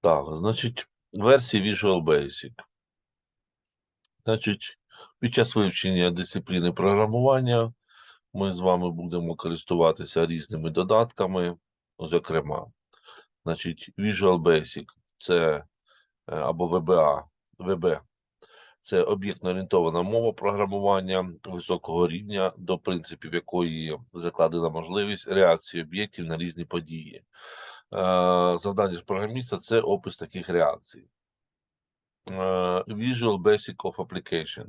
Так, значить, версії Visual Basic. Значить, під час вивчення дисципліни програмування ми з вами будемо користуватися різними додатками. Зокрема, значить, Visual Basic це е, або VBA, VB це об'єктно-орієнтована мова програмування високого рівня, до принципів якої закладена можливість реакції об'єктів на різні події. Е, Завдання програміста це опис таких реакцій. Е, Visual Basic of Application.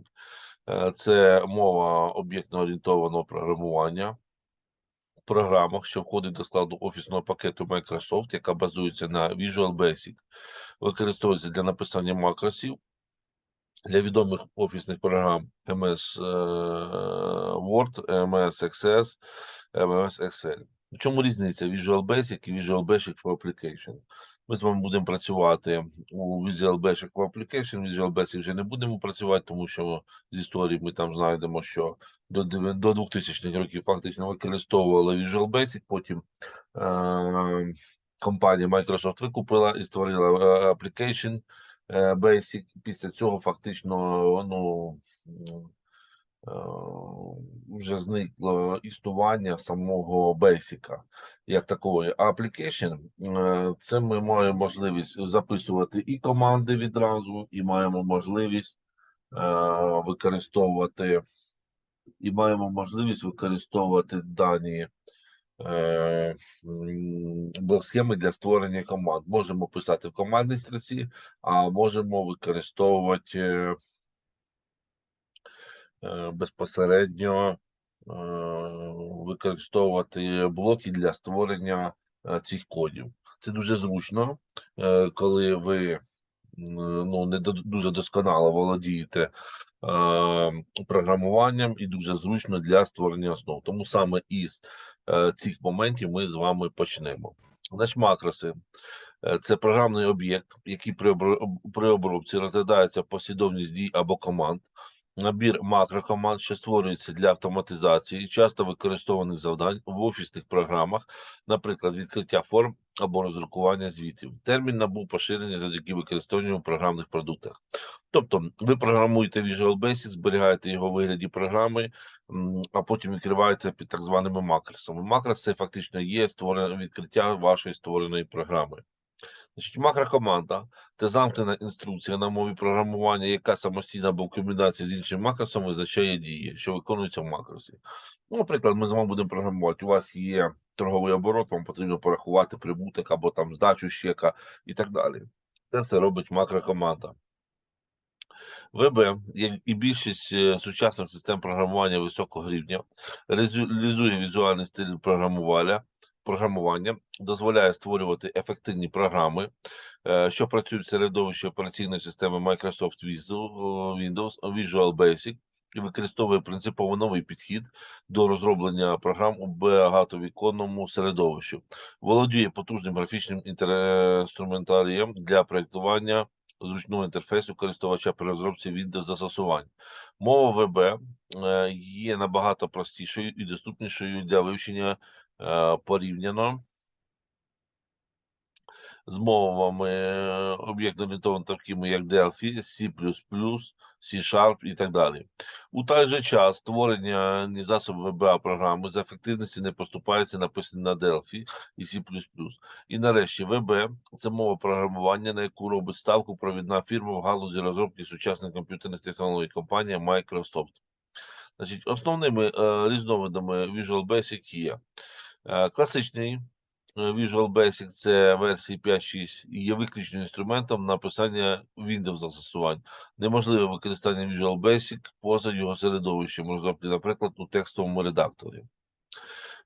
Е, Це мова об'єктно-орієнтованого програмування в програмах, що входить до складу офісного пакету Microsoft, яка базується на Visual Basic, використовується для написання макросів для відомих офісних програм MS Word, MS Access, MS Excel. В чому різниця Visual Basic і Visual Basic for Application? Ми з вами будемо працювати у Visual Basic for Application. Visual Basic вже не будемо працювати, тому що з історії ми там знайдемо, що до, до 2000-х років фактично використовували Visual Basic, потім е, компанія Microsoft викупила і створила е, Application е, Basic. Після цього фактично ну, вже зникло існування самого Basic як такої. А е, це ми маємо можливість записувати і команди відразу, і маємо можливість е, використовувати і маємо можливість використовувати дані е, блок-схеми для створення команд. Можемо писати в командній строці, а можемо використовувати е, е, безпосередньо е, використовувати блоки для створення е, цих кодів. Це дуже зручно, е, коли ви ну, не дуже досконало володієте е, програмуванням і дуже зручно для створення основ. Тому саме із е, цих моментів ми з вами почнемо. Значить, макроси. Е, Це програмний об'єкт, який при обробці розглядається послідовність дій або команд, набір макрокоманд, що створюється для автоматизації, часто використованих завдань в офісних програмах, наприклад, відкриття форм або роздрукування звітів. Термін набув поширення завдяки використанню у програмних продуктах. Тобто, ви програмуєте Visual Basic, зберігаєте його у вигляді програми, а потім відкриваєте під так званими макросами. Макрос це фактично є створене відкриття вашої створеної програми. Значить, макрокоманда це замкнена інструкція на мові програмування, яка самостійно або в комбінації з іншим макросом визначає дії, що виконуються в макросі. Ну, наприклад, ми з вами будемо програмувати. У вас є торговий оборот, вам потрібно порахувати прибуток або там здачу щека і так далі. Це все робить макрокоманда. ВБ, як і більшість е, сучасних систем програмування високого рівня, реалізує візуальний стиль програмування, програмування, дозволяє створювати ефективні програми, е, що працюють в середовищі операційної системи Microsoft Windows, Visual Basic, і використовує принципово новий підхід до розроблення програм у багатовіконному середовищі. Володіє потужним графічним інструментарієм для проєктування зручного інтерфейсу користувача при розробці відеозастосувань. Мова ВБ е, є набагато простішою і доступнішою для вивчення е, порівняно з мовами е, об'єктно-орієнтованими, такими як Delphi, C++, C-Sharp і так далі. У той же час створення засобів VBA програми з ефективності не поступається написані на Delphi і C++. І нарешті VB – це мова програмування, на яку робить ставку провідна фірма в галузі розробки сучасних комп'ютерних технологій компанія Microsoft. Значить, основними е, різновидами Visual Basic є е, класичний е, Visual Basic це версії 5.6 і є виключним інструментом написання Windows застосувань. Неможливе використання Visual Basic поза його середовищем розробки, наприклад, у текстовому редакторі.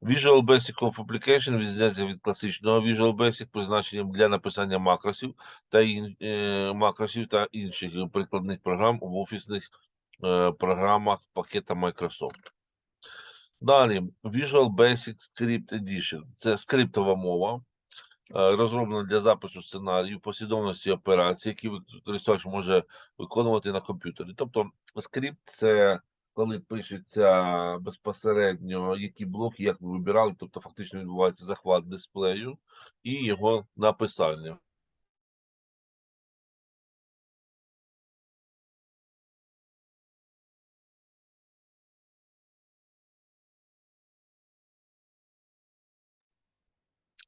Visual Basic of Application відрізняється від класичного Visual Basic призначенням для написання макросів та ін, е, макросів та інших прикладних програм в офісних е, програмах пакета Microsoft. Далі Visual Basic Script Edition. Це скриптова мова, е, розроблена для запису сценаріїв, послідовності операцій, які користувач може виконувати на комп'ютері. Тобто, скрипт це коли пишеться безпосередньо, які блоки, як ви вибирали, тобто фактично відбувається захват дисплею і його написання.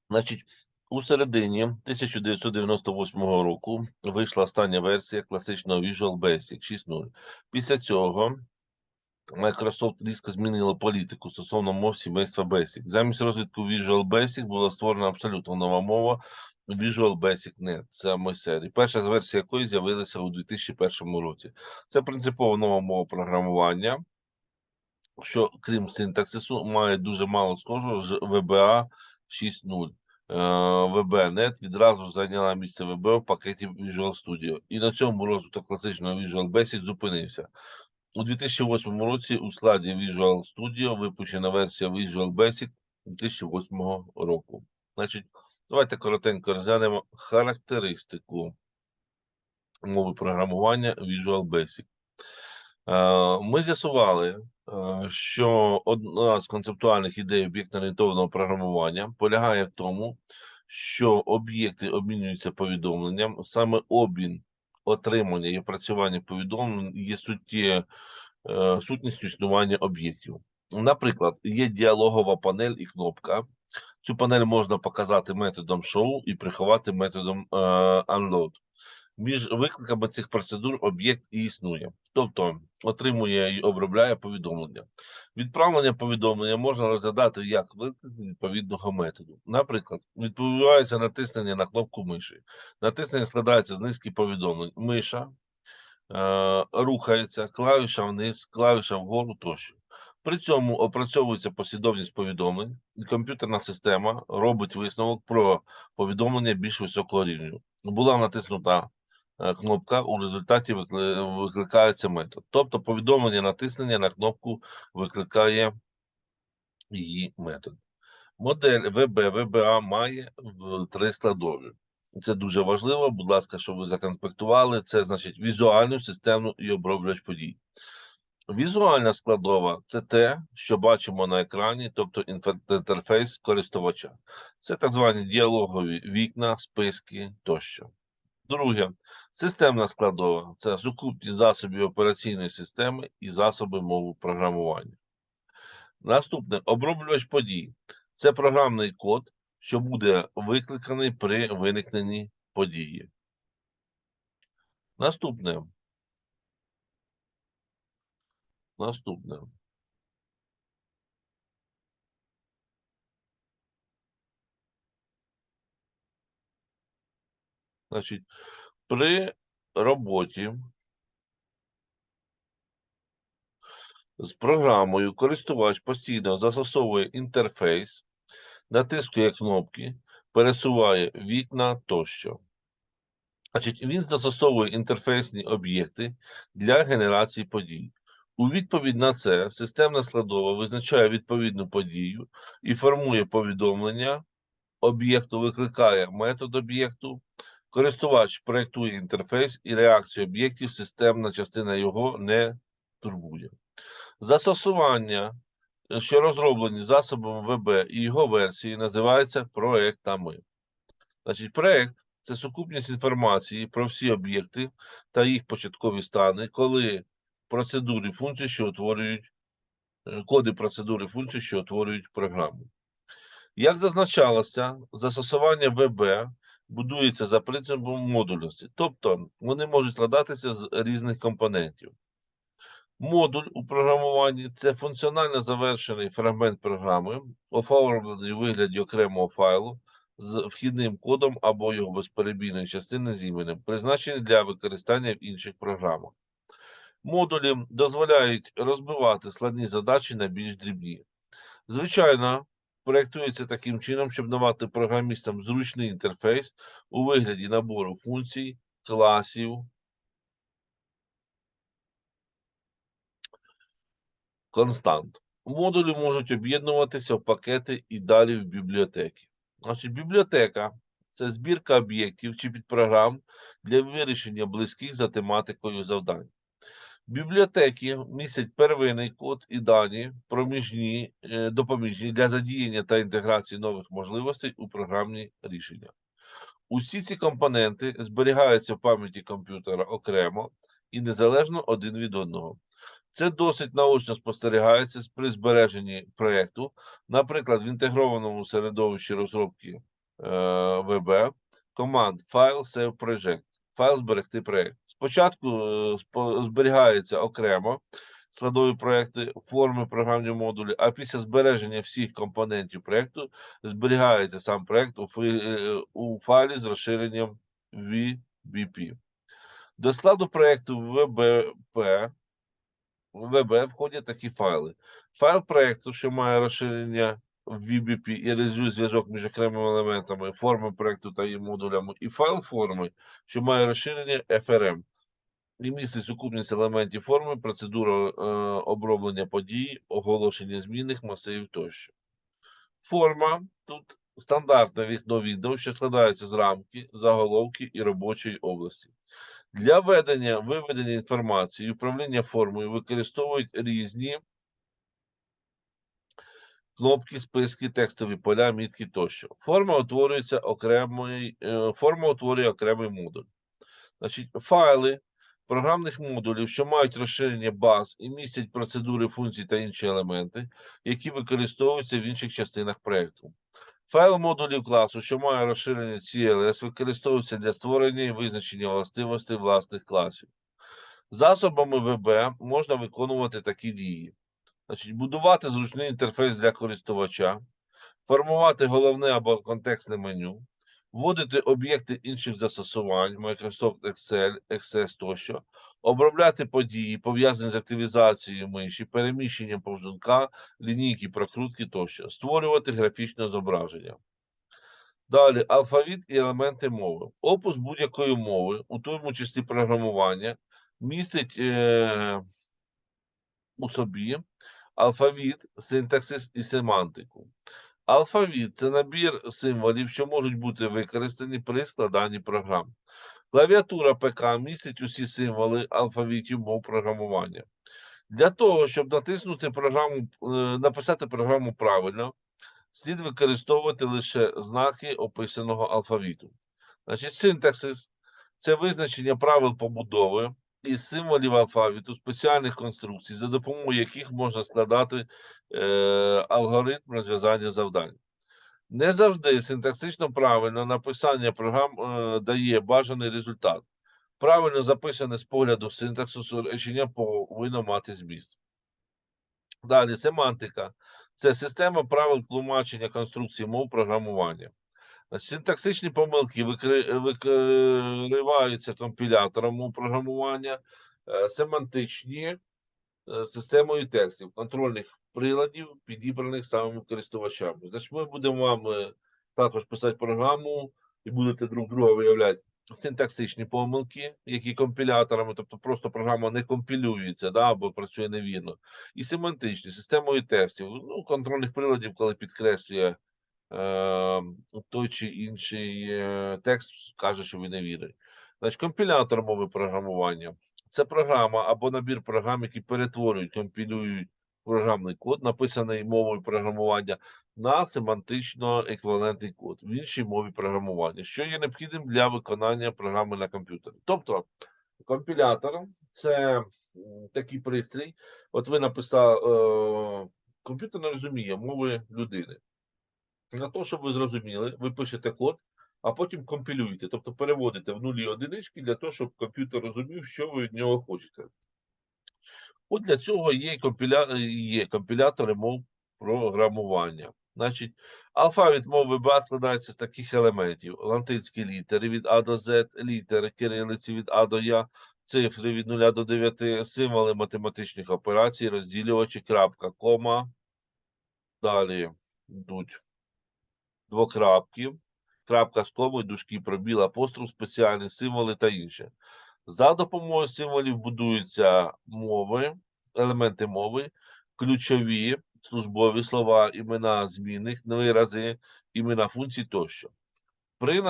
Значить, у середині 1998 року вийшла остання версія класичного Visual Basic 6.0. Після цього Microsoft різко змінила політику стосовно мов сімейства Basic. Замість розвитку Visual Basic була створена абсолютно нова мова Visual Basic Net. Це серії. Перша з версій якої з'явилася у 2001 році. Це принципово нова мова програмування, що крім синтаксису, має дуже мало схожого з VBA 6.0. Е, VB.NET відразу зайняла місце VB в пакеті Visual Studio. І на цьому розвиток класичного Visual Basic зупинився. У 2008 році у складі Visual Studio випущена версія Visual Basic 2008 року. Значить, давайте коротенько розглянемо характеристику мови програмування Visual Basic. Е, Ми з'ясували, е, що одна з концептуальних ідей об'єктно-орієнтованого програмування полягає в тому, що об'єкти обмінюються повідомленням, саме обмін отримання і опрацювання повідомлень є суттє, е, сутністю існування об'єктів. Наприклад, є діалогова панель і кнопка. Цю панель можна показати методом show і приховати методом unload. Між викликами цих процедур об'єкт і існує, тобто отримує і обробляє повідомлення. Відправлення повідомлення можна розглядати як виклик відповідного методу. Наприклад, відбувається натиснення на кнопку миші. Натиснення складається з низки повідомлень. Миша е, рухається, клавіша вниз, клавіша вгору тощо. При цьому опрацьовується послідовність повідомлень, і комп'ютерна система робить висновок про повідомлення більш високого рівня. Була натиснута кнопка, у результаті викликається метод. Тобто повідомлення натиснення на кнопку викликає її метод. Модель ВБ ВБА має три складові. Це дуже важливо. Будь ласка, щоб ви законспектували. Це значить візуальну, системну і оброблювач подій. Візуальна складова це те, що бачимо на екрані, тобто інтерфейс користувача. Це так звані діалогові вікна, списки тощо. Друге, системна складова це сукупність засобів операційної системи і засоби мови програмування. Наступне оброблювач подій. Це програмний код, що буде викликаний при виникненні події. Наступне. Наступне. Значить, при роботі з програмою користувач постійно застосовує інтерфейс, натискує кнопки, пересуває вікна тощо. Значить, він застосовує інтерфейсні об'єкти для генерації подій. У відповідь на це системна складова визначає відповідну подію і формує повідомлення. Об'єкту викликає метод об'єкту. Користувач проєктує інтерфейс і реакцію об'єктів, системна частина його не турбує. Застосування, е, що розроблені засобами ВБ і його версії, називаються проектами. Значить, проект це сукупність інформації про всі об'єкти та їх початкові стани, коли процедури функцій, що утворюють е, коди процедури функцій, що утворюють програму. Як зазначалося, застосування ВБ будується за принципом модульності, тобто вони можуть складатися з різних компонентів. Модуль у програмуванні це функціонально завершений фрагмент програми, оформлений у вигляді окремого файлу з вхідним кодом або його безперебійної частини з іменем, призначений для використання в інших програмах. Модулі дозволяють розбивати складні задачі на більш дрібні. Звичайно, проєктується таким чином, щоб давати програмістам зручний інтерфейс у вигляді набору функцій, класів, констант. Модулі можуть об'єднуватися в пакети і далі в бібліотеки. Значить, бібліотека це збірка об'єктів чи підпрограм для вирішення близьких за тематикою завдань. Бібліотеки містять первинний код і дані проміжні, е, допоміжні для задіяння та інтеграції нових можливостей у програмні рішення. Усі ці компоненти зберігаються в пам'яті комп'ютера окремо і незалежно один від одного. Це досить наочно спостерігається при збереженні проєкту, наприклад, в інтегрованому середовищі розробки VB команд файл Save Project, файл зберегти проєкт. Спочатку е, зберігаються окремо складові проекти, форми програмні модулі, а після збереження всіх компонентів проекту зберігається сам проект у, е, у файлі з розширенням VBP. До складу проекту VBP VB входять такі файли. Файл проекту, що має розширення в VBP і реалізує зв'язок між окремими елементами форми проекту та її модулями, і файл форми, що має розширення FRM і містить сукупність елементів форми, процедуру е, оброблення подій, оголошення змінних масивів тощо. Форма тут стандартне вікно відео, що складається з рамки, заголовки і робочої області. Для ведення виведення інформації управління формою використовують різні кнопки, списки, текстові поля, мітки тощо. Форма утворюється окремий, е, форма утворює окремий модуль. Значить, файли програмних модулів, що мають розширення баз і містять процедури, функції та інші елементи, які використовуються в інших частинах проєкту. Файл модулів класу, що має розширення CLS, використовується для створення і визначення властивостей власних класів. Засобами VB можна виконувати такі дії: Значить, будувати зручний інтерфейс для користувача, формувати головне або контекстне меню, вводити об'єкти інших застосувань, Microsoft Excel, Access тощо, обробляти події, пов'язані з активізацією миші, переміщенням повзунка, лінійки, прокрутки тощо, створювати графічне зображення. Далі алфавіт і елементи мови. Опус будь-якої мови, у тому числі програмування, містить е, у собі алфавіт, синтаксис і семантику. Алфавіт це набір символів, що можуть бути використані при складанні програм. Клавіатура ПК містить усі символи алфавітів мов програмування. Для того, щоб натиснути програму, е, написати програму правильно, слід використовувати лише знаки описаного алфавіту. Значить, синтаксис це визначення правил побудови із символів алфавіту, спеціальних конструкцій, за допомогою яких можна складати е, алгоритм розв'язання завдань. Не завжди синтаксично правильно написання програм е, дає бажаний результат. Правильно записане з погляду синтаксису речення повинно мати зміст. Далі семантика це система правил тлумачення конструкції мов програмування. Синтаксичні помилки викри- викриваються компілятором мов програмування, е, семантичні е, системою текстів, контрольних приладів, підібраних самими користувачами. Значить, ми будемо вам е, також писати програму і будете друг друга виявляти синтаксичні помилки, які компіляторами, тобто просто програма не компілюється да, або працює невірно. І семантичні системою текстів, ну, контрольних приладів, коли підкреслює той чи інший е, текст, каже, що ви не вірите. Значить, компілятор мови програмування це програма або набір програм, які перетворюють, компілюють програмний код, написаний мовою програмування, на семантично еквівалентний код в іншій мові програмування, що є необхідним для виконання програми на комп'ютері. Тобто, компілятор це такий пристрій. От ви написали, е, комп'ютер не розуміє мови людини. Для того, щоб ви зрозуміли, ви пишете код, а потім компілюєте, тобто переводите в нулі одинички для того, щоб комп'ютер розумів, що ви від нього хочете. От для цього є, компіля... є компілятори мов програмування. Значить, алфавіт мови ВБА складається з таких елементів: латинські літери від А до З, літери кирилиці від А до Я, цифри від 0 до 9, символи математичних операцій, розділювачі, крапка, кома. Далі йдуть двокрапки, крапка з комою, дужки, пробіл, апостроф, спеціальні символи та інше. За допомогою символів будуються мови, елементи мови, ключові, службові слова, імена змінних, вирази, імена функцій тощо. При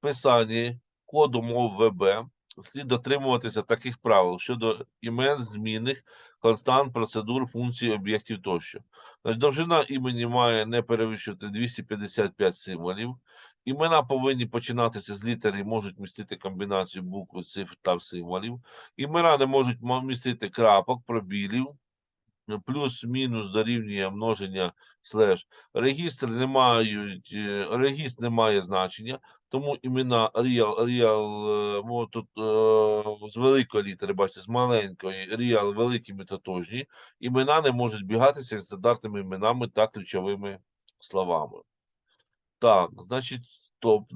написанні коду мов ВБ слід дотримуватися таких правил щодо імен змінних, констант, процедур, функцій, об'єктів тощо. Значить, довжина імені має не перевищувати 255 символів. Імена повинні починатися з літери і можуть містити комбінацію букв, цифр та символів. Імена не можуть містити крапок, пробілів, плюс-мінус дорівнює множення слеш. Регістр не мають, е, регістр не має значення, тому імена real, real, е, тут е, з великої літери, бачите, з маленької, real великими тотожні. Імена не можуть бігатися з стандартними іменами та ключовими словами. Так, значить, топ